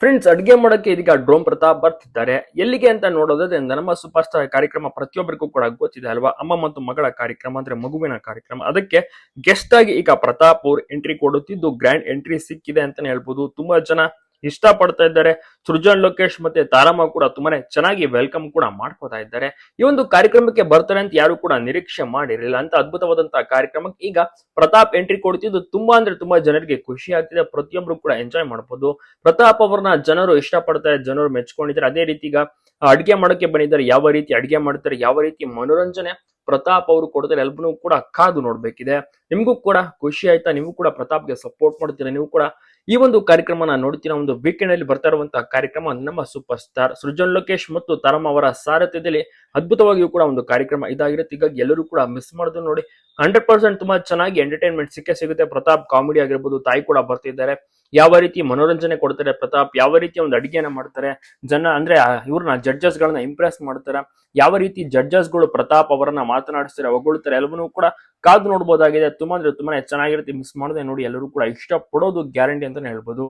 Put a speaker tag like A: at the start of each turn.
A: Friends ಅಡುಗೆ ಮಾಡೋಕ್ಕೆ ಇದೀಗ ಡ್ರೋಮ್ ಪ್ರತಾಪ್ ಬರ್ತಿದ್ದಾರೆ. ಎಲ್ಲಿಗೆ ಅಂತ ನೋಡೋದ್ರಿಂದ ನಮ್ಮ ಸೂಪರ್ ಸ್ಟಾರ್ ಕಾರ್ಯಕ್ರಮ ಪ್ರತಿಯೊಬ್ಬರಿಗೂ ಕೂಡ ಗೊತ್ತಿದೆ ಅಲ್ವಾ? ಅಮ್ಮ ಮತ್ತು ಮಗಳ ಕಾರ್ಯಕ್ರಮ, ಅಂದ್ರೆ ಮಗುವಿನ ಕಾರ್ಯಕ್ರಮ. ಅದಕ್ಕೆ ಗೆಸ್ಟ್ ಆಗಿ ಈಗ ಪ್ರತಾಪ್ ಅವ್ರು ಎಂಟ್ರಿ ಕೊಡುತ್ತಿದ್ದು ಗ್ರ್ಯಾಂಡ್ ಎಂಟ್ರಿ ಸಿಕ್ಕಿದೆ ಅಂತಾನೆ ಹೇಳ್ಬೋದು. ತುಂಬಾ ಜನ ಇಷ್ಟ ಪಡ್ತಾ ಇದ್ದಾರೆ. ಸೃಜನ್ ಲೋಕೇಶ್ ಮತ್ತೆ ತಾರಮ್ಮ ಕೂಡ ತುಂಬಾನೇ ಚೆನ್ನಾಗಿ ವೆಲ್ಕಮ್ ಕೂಡ ಮಾಡ್ಕೋತಾ ಇದ್ದಾರೆ. ಈ ಒಂದು ಕಾರ್ಯಕ್ರಮಕ್ಕೆ ಬರ್ತಾರೆ ಅಂತ ಯಾರು ಕೂಡ ನಿರೀಕ್ಷೆ ಮಾಡಿರಲಿಲ್ಲ. ಅಂತ ಅದ್ಭುತವಾದಂತಹ ಕಾರ್ಯಕ್ರಮಕ್ಕೆ ಈಗ ಪ್ರತಾಪ್ ಎಂಟ್ರಿ ಕೊಡ್ತಿದ್ದು ತುಂಬಾ ಅಂದ್ರೆ ತುಂಬಾ ಜನರಿಗೆ ಖುಷಿ ಆಗ್ತಿದೆ. ಪ್ರತಿಯೊಬ್ರು ಕೂಡ ಎಂಜಾಯ್ ಮಾಡ್ಬೋದು. ಪ್ರತಾಪ್ ಅವ್ರನ್ನ ಜನರು ಇಷ್ಟಪಡ್ತಾರೆ, ಜನರು ಮೆಚ್ಕೊಂಡಿದ್ದಾರೆ. ಅದೇ ರೀತಿ ಈಗ ಅಡಿಗೆ ಮಾಡೋಕೆ ಬಂದಿದ್ದಾರೆ. ಯಾವ ರೀತಿ ಅಡಿಗೆ ಮಾಡ್ತಾರೆ, ಯಾವ ರೀತಿ ಮನೋರಂಜನೆ ಪ್ರತಾಪ್ ಅವರು ಕೊಡ್ತಾರೆ ಎಲ್ಬನೂ ಕೂಡ ಕಾದು ನೋಡ್ಬೇಕಿದೆ. ನಿಮಗೂ ಕೂಡ ಖುಷಿ ಆಯ್ತಾ? ನೀವು ಕೂಡ ಪ್ರತಾಪ್ಗೆ ಸಪೋರ್ಟ್ ಮಾಡ್ತೀರಾ? ನೀವು ಕೂಡ ಈ ಒಂದು ಕಾರ್ಯಕ್ರಮನ ನೋಡ್ತೀರಾ? ಒಂದು ವೀಕೆಂಡ್ ಅಲ್ಲಿ ಬರ್ತಾ ಇರುವಂತಹ ಕಾರ್ಯಕ್ರಮ ನಮ್ಮ ಸೂಪರ್ ಸ್ಟಾರ್ ಸೃಜನ್ ಲೋಕೇಶ್ ಮತ್ತು ತರಮ್ ಅವರ ಸಾರಥ್ಯದಲ್ಲಿ ಅದ್ಭುತವಾಗಿಯೂ ಕೂಡ ಒಂದು ಕಾರ್ಯಕ್ರಮ ಇದಾಗಿರುತ್ತೆ. ಈಗ ಎಲ್ಲರೂ ಕೂಡ ಮಿಸ್ ಮಾಡೋದು ನೋಡಿ ಹಂಡ್ರೆಡ್ ಪರ್ಸೆಂಟ್ ತುಂಬಾ ಚೆನ್ನಾಗಿ ಎಂಟರ್ಟೈನ್ಮೆಂಟ್ ಸಿಕ್ಕೇ ಸಿಗುತ್ತೆ. ಪ್ರತಾಪ್ ಕಾಮಿಡಿ ಆಗಿರ್ಬೋದು, ತಾಯಿ ಕೂಡ ಬರ್ತಿದ್ದಾರೆ. ಯಾವ ರೀತಿ ಮನೋರಂಜನೆ ಕೊಡ್ತಾರೆ ಪ್ರತಾಪ್, ಯಾವ ರೀತಿ ಒಂದು ಅಡಿಗೆನ ಮಾಡ್ತಾರೆ, ಜನ ಅಂದ್ರೆ ಇವ್ರನ್ನ ಜಡ್ಜಸ್ ಗಳನ್ನ ಇಂಪ್ರೆಸ್ ಮಾಡ್ತಾರೆ, ಯಾವ ರೀತಿ ಜಡ್ಜಸ್ಗಳು ಪ್ರತಾಪ್ ಅವರನ್ನ ಮಾತನಾಡಿಸ್ತಾರೆ, ಹೊಗಳ್ತಾರೆ, ಎಲ್ಲವನ್ನೂ ಕೂಡ ಕಾದು ನೋಡ್ಬೋದಾಗಿದೆ. ತುಂಬಾ ಅಂದ್ರೆ ತುಂಬಾನೇ ಚೆನ್ನಾಗಿರುತ್ತೆ. ಮಿಸ್ ಮಾಡದೆ ನೋಡಿ ಎಲ್ಲರೂ ಕೂಡ ಇಷ್ಟ ಪಡೋದು ಗ್ಯಾರಂಟಿ ಅಂತಾನೆ ಹೇಳ್ಬೋದು.